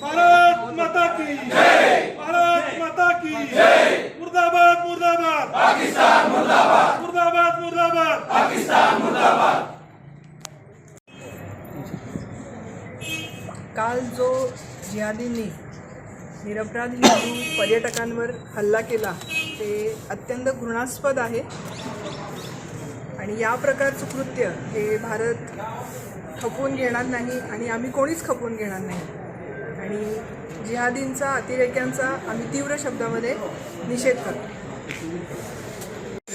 भारत माता की भारत माता की मुर्दाबाद मुर्दाबाद। पाकिस्तान मुर्दाबाद. मुर्दाबाद मुर्दाबाद। काल जो जिहादींनी निरपराध हिंदू पर्यटकांवर हल्ला केला ते अत्यंत घृणास्पद आहे. आणि या प्रकारचं कृत्य हे भारत खपवून घेणार नाही आणि आम्ही कोणीच खपवून घेणार नाही. आणि जिहादींचा अतिरेक्यांचा आम्ही तीव्र शब्दामध्ये निषेध करतो.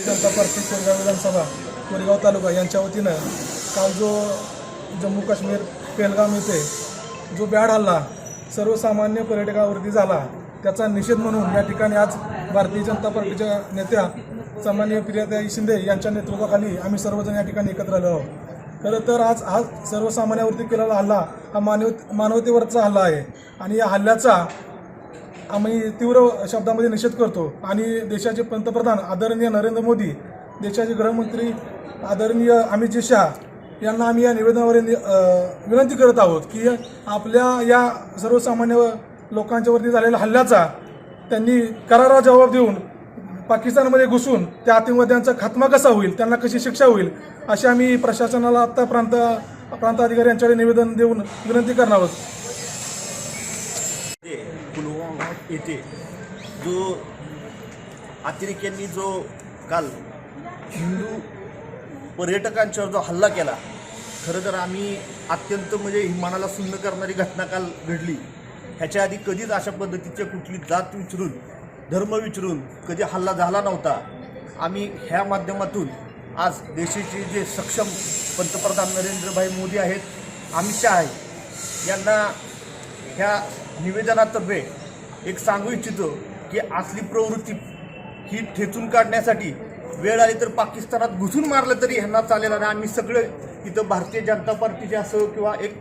जनता पार्टी कोरेगाव विधानसभा कोरेगाव तालुका यांच्या वतीनं काल जो जम्मू काश्मीर पेलगाम येथे जो बॅड हल्ला सर्वसामान्य पर्यटकावरती झाला त्याचा निषेध म्हणून या ठिकाणी आज भारतीय जनता पार्टीच्या नेत्या सन्माननीय प्रियाताई शिंदे यांच्या नेतृत्वाखाली आम्ही सर्वजण या ठिकाणी एकत्र आलो आहोत. खरं तर आज हा सर्वसामान्यावरती केलेला हल्ला हा मानव मानवतेवरचा हल्ला आहे. आणि या हल्ल्याचा आम्ही तीव्र शब्दामध्ये निषेध करतो. आणि देशाचे पंतप्रधान आदरणीय नरेंद्र मोदी देशाचे गृहमंत्री आदरणीय अमित शहा यांना आम्ही या निवेदनावर नि- विनंती करत आहोत की आपल्या या सर्वसामान्य लोकांच्यावरती झालेल्या हल्ल्याचा त्यांनी करारा जबाब देऊन पाकिस्तानमध्ये घुसून त्या अतिवाद्यांचा खात्मा कसा होईल त्यांना कशी शिक्षा होईल अशी आम्ही प्रशासनाला आत्ता प्रांत प्रांताधिकारी यांच्याकडे निवेदन देऊन विनंती करणार आहोत. पुलवामा येथे जो अतिरेक्यांनी जो काल हिंदू पर्यटकांच्यावर जो हल्ला केला खरं तर आम्ही अत्यंत म्हणजे मनाला सुन्न करणारी घटना काल घडली. ह्याच्या आधी कधीच अशा पद्धतीच्या कुठली जात विचारून धर्म विचारून कधी हल्ला झाला नव्हता. आम्ही ह्या माध्यमातून आज देशाचे जे सक्षम पंतप्रधान नरेंद्रभाई मोदी आहेत अमित शहा आहेत यांना ह्या निवेदनातर्फे एक सांगू इच्छितो की असली प्रवृत्ती ही ठेचून काढण्यासाठी वेळ आली तर पाकिस्तानात घुसून मारलं तरी ह्यांना चालेल. आणि आम्ही सगळे इथं भारतीय जनता पार्टीचे असो किंवा एक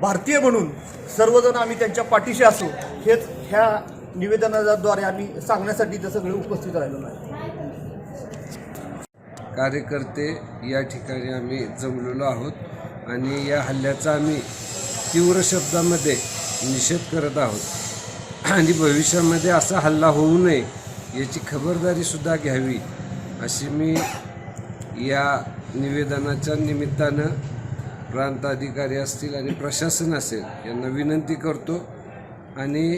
भारतीय म्हणून सर्वजण आम्ही त्यांच्या पाठीशी असो हेच ह्या निवेदनाद्वारे आम्ही सांगण्यासाठी ते सगळे उपस्थित राहिलो आहे कार्यकर्ते या ठिकाणी आम्ही जमलेलो आहोत आणि या हल्ल्याचा आम्ही तीव्र शब्दामध्ये निषेध करत आहोत. आणि भविष्यामध्ये असा हल्ला होऊ नये याची खबरदारीसुद्धा घ्यावी अशी मी या निवेदनाच्या निमित्तानं प्रांत अधिकारी असतील आणि प्रशासन असेल यांना विनंती करतो. आणि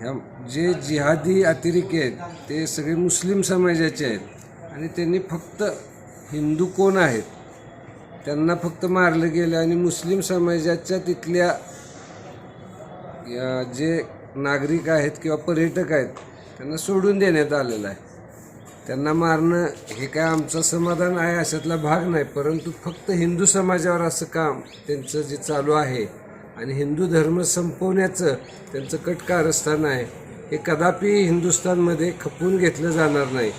ह्या जे जिहादी अतिरेकी आहेत ते सगळे मुस्लिम समाजाचे आहेत आणि त्यांनी फक्त हिंदू कोण आहेत त्यांना फक्त मारलं गेलं आणि मुस्लिम समाजाच्या तिथल्या या जे नागरिक आहेत किंवा पर्यटक आहेत त्यांना सोडून देण्यात आलेलं आहे. त्यांना मारणं हे काय आमचं समाधान आहे अशातला भाग नाही. परंतु फक्त हिंदू समाजावर असं काम त्यांचं जे चालू आहे आणि हिंदू धर्म संपवण्याचं त्यांचं कट कारस्थान आहे हे कदापि हिंदुस्थानमध्ये खपवून घेतलं जाणार नाही.